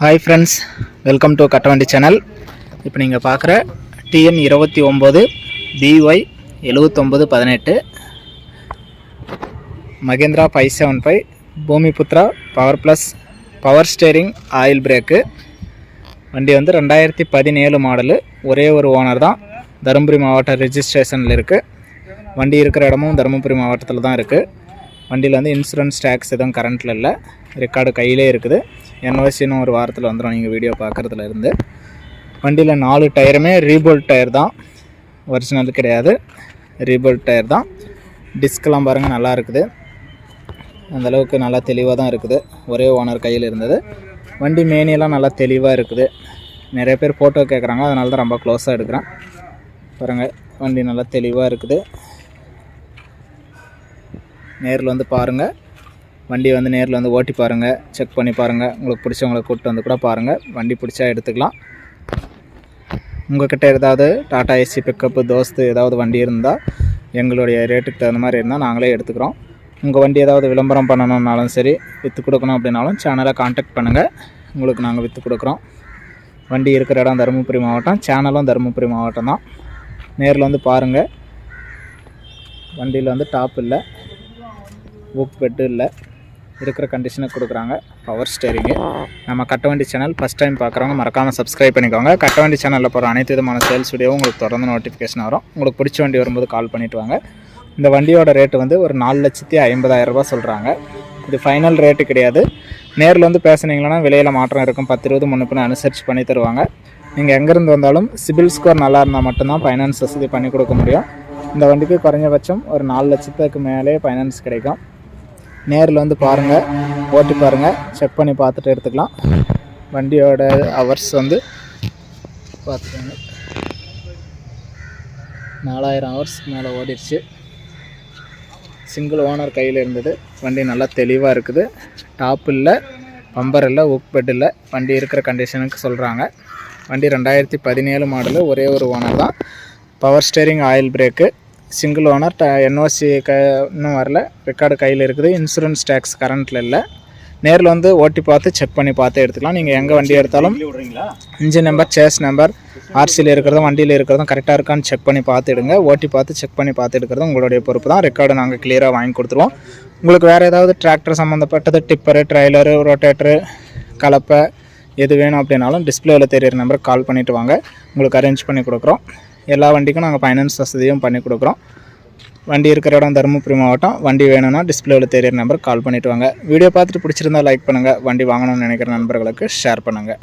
Hi friends welcome to Kattavandi channel இப்போ நீங்கள் பார்க்குற டிஎன் இருபத்தி ஒம்பது பிஒய் எழுவத்தொம்பது பதினெட்டு Mahindra five seven five Bhoomiputra power plus power steering oil brake வண்டி வந்து ரெண்டாயிரத்தி பதினேழு மாடலு ஒரே ஒரு ஓனர் தான். தருமபுரி மாவட்ட ரிஜிஸ்ட்ரேஷனில் இருக்குது வண்டி இருக்கிற இடமும் தருமபுரி மாவட்டத்தில் தான் இருக்குது வண்டியில் வந்து இன்சூரன்ஸ் டேக்ஸ் எதுவும் கரண்ட்டில் இல்லை. ரெக்கார்டு கையிலே இருக்குது. என்ஓசின்னு ஒரு வாரத்தில் வந்துடும் நீங்கள் வீடியோ பார்க்குறதுல இருந்து. வண்டியில் நாலு டயருமே ரீபோல்ட் டயர் தான். ஒரிஜினல் கிடையாது. ரீபோல்ட் டயர் தான். டிஸ்கெலாம் பாருங்கள் நல்லா இருக்குது. அந்தளவுக்கு நல்லா தெளிவாக தான் இருக்குது. ஒரே ஓனர் கையில் இருந்தது. வண்டி மேனியெல்லாம் நல்லா தெளிவாக இருக்குது. நிறைய பேர் ஃபோட்டோ கேட்குறாங்க அதனால தான் ரொம்ப க்ளோஸாக எடுக்கிறேன். பாருங்கள் வண்டி நல்லா தெளிவாக இருக்குது. நேரில் வந்து பாருங்கள் வண்டி வந்து நேரில் வந்து ஓட்டி பாருங்கள் செக் பண்ணி பாருங்கள் உங்களுக்கு பிடிச்சவங்களை கூப்பிட்டு வந்து கூட பாருங்கள் வண்டி பிடிச்சா எடுத்துக்கலாம். உங்கள்கிட்ட ஏதாவது டாடா ஏசி பிக்கப்பு தோஸ்து ஏதாவது வண்டி இருந்தால் எங்களுடைய ரேட்டுக்கு தகுந்த மாதிரி இருந்தால் நாங்களே எடுத்துக்கிறோம். உங்கள் வண்டி ஏதாவது விளம்பரம் பண்ணணுன்னாலும் சரி விற்று கொடுக்கணும் அப்படின்னாலும் சேனலை காண்டாக்ட் பண்ணுங்கள் உங்களுக்கு நாங்கள் விற்று கொடுக்குறோம். வண்டி இருக்கிற இடம் தருமபுரி மாவட்டம் சேனலும் தருமபுரி மாவட்டம் தான். நேரில் வந்து பாருங்கள் வண்டியில் வந்து டாப் இல்லை. புக் பெட்டு இல்லை. இருக்கிற கண்டிஷனுக்கு கொடுக்குறாங்க. பவர் ஸ்டேரிங்கு நம்ம கட்டவண்டி சேனல் ஃபஸ்ட் டைம் பார்க்குறவங்க மறக்காமல் சப்ஸ்கிரைப் பண்ணிக்கோங்க. கட்டவண்டி சேனலில் போகிற அனைத்து விதமான சேல்ஸ் வீடியோ உங்களுக்கு தொடர்ந்து நோட்டிஃபிகேஷன் வரும். உங்களுக்கு பிடிச்ச வண்டி வரும்போது கால் பண்ணிவிட்டு வாங்க. இந்த வண்டியோட ரேட்டு வந்து ஒரு நாலு லட்சத்தி ஐம்பதாயிரம் சொல்கிறாங்க இது ஃபைனல் ரேட்டு கிடையாது. நேரில் வந்து பேசுனீங்கன்னா விலையில் மாற்றம் இருக்கும். பத்து இருபது முன்னுப்பின்னு அனுசரித்து பண்ணி தருவாங்க. நீங்கள் எங்கேருந்து வந்தாலும் சிபில் ஸ்கோர் நல்லா இருந்தால் மட்டும்தான் ஃபைனான்ஸ் வசதி பண்ணி கொடுக்க முடியும். இந்த வண்டிக்கு குறைஞ்சபட்சம் ஒரு நாலு லட்சத்துக்கு மேலே ஃபைனான்ஸ் கிடைக்கும். நேரில் வந்து பாருங்கள் ஓட்டி பாருங்கள் செக் பண்ணி பார்த்துட்டு எடுத்துக்கலாம். வண்டியோட ஹவர்ஸ் வந்து பார்த்துக்கோங்க. நாலாயிரம் ஹவர்ஸ்க்கு மேலே ஓடிடுச்சு. சிங்கிள் ஓனர் கையில் இருந்தது. வண்டி நல்லா தெளிவாக இருக்குது. டாப் இல்லை பம்பர் இல்லை உக் பெட் இல்லை. வண்டி இருக்கிற கண்டிஷனுக்கு சொல்கிறாங்க வண்டி ரெண்டாயிரத்தி பதினேழு மாடலு ஒரே ஒரு ஓனர் தான். Power steering oil brake single owner ட என்ஓசி க இன்னும் வரல. ரெக்கார்டு கையில் இருக்குது. இன்சூரன்ஸ் டேக்ஸ் கரண்ட்டில் இல்லை. நேரில் வந்து ஓட்டி பார்த்து செக் பண்ணி பார்த்து எடுத்துக்கலாம். நீங்கள் எங்கே வண்டி எடுத்தாலும் இன்ஜின் நம்பர் சேஸ் நம்பர் ஆர்சியில் இருக்கிறதும் வண்டியில் இருக்கிறதும் கரெக்டாக இருக்கான்னு செக் பண்ணி பார்த்து எடுங்க. ஓட்டி பார்த்து செக் பண்ணி பார்த்து எடுக்கிறதும் உங்களுடைய பொறுப்பு தான். ரெக்கார்டு நாங்கள் கிளியராக வாங்கி கொடுத்துருவோம். உங்களுக்கு வேறு ஏதாவது டிராக்டர் சம்மந்தப்பட்டது டிப்பரு ட்ரைலரு ரொட்டேட்டரு கலப்பை எது வேணும் அப்படின்னாலும் டிஸ்பிளேவில் தெரியிற நம்பருக்கு கால் பண்ணிவிட்டு வாங்க. உங்களுக்கு அரேஞ்ச் பண்ணி கொடுக்குறோம். எல்லா வண்டிக்கும் நாங்கள் ஃபைனான்ஸ் வசதியும் பண்ணி கொடுக்குறோம். வண்டி இருக்கிற இடம் தருமபுரி மாவட்டம். வண்டி வேணும்னா டிஸ்பிளேவில் தெரியிற நம்பருக்கு கால் பண்ணிவிட்டு வாங்க. வீடியோ பார்த்துட்டு பிடிச்சிருந்தா லைக் பண்ணுங்கள் வண்டி வாங்கணும்னு நினைக்கிற நண்பர்களுக்கு ஷேர் பண்ணுங்கள்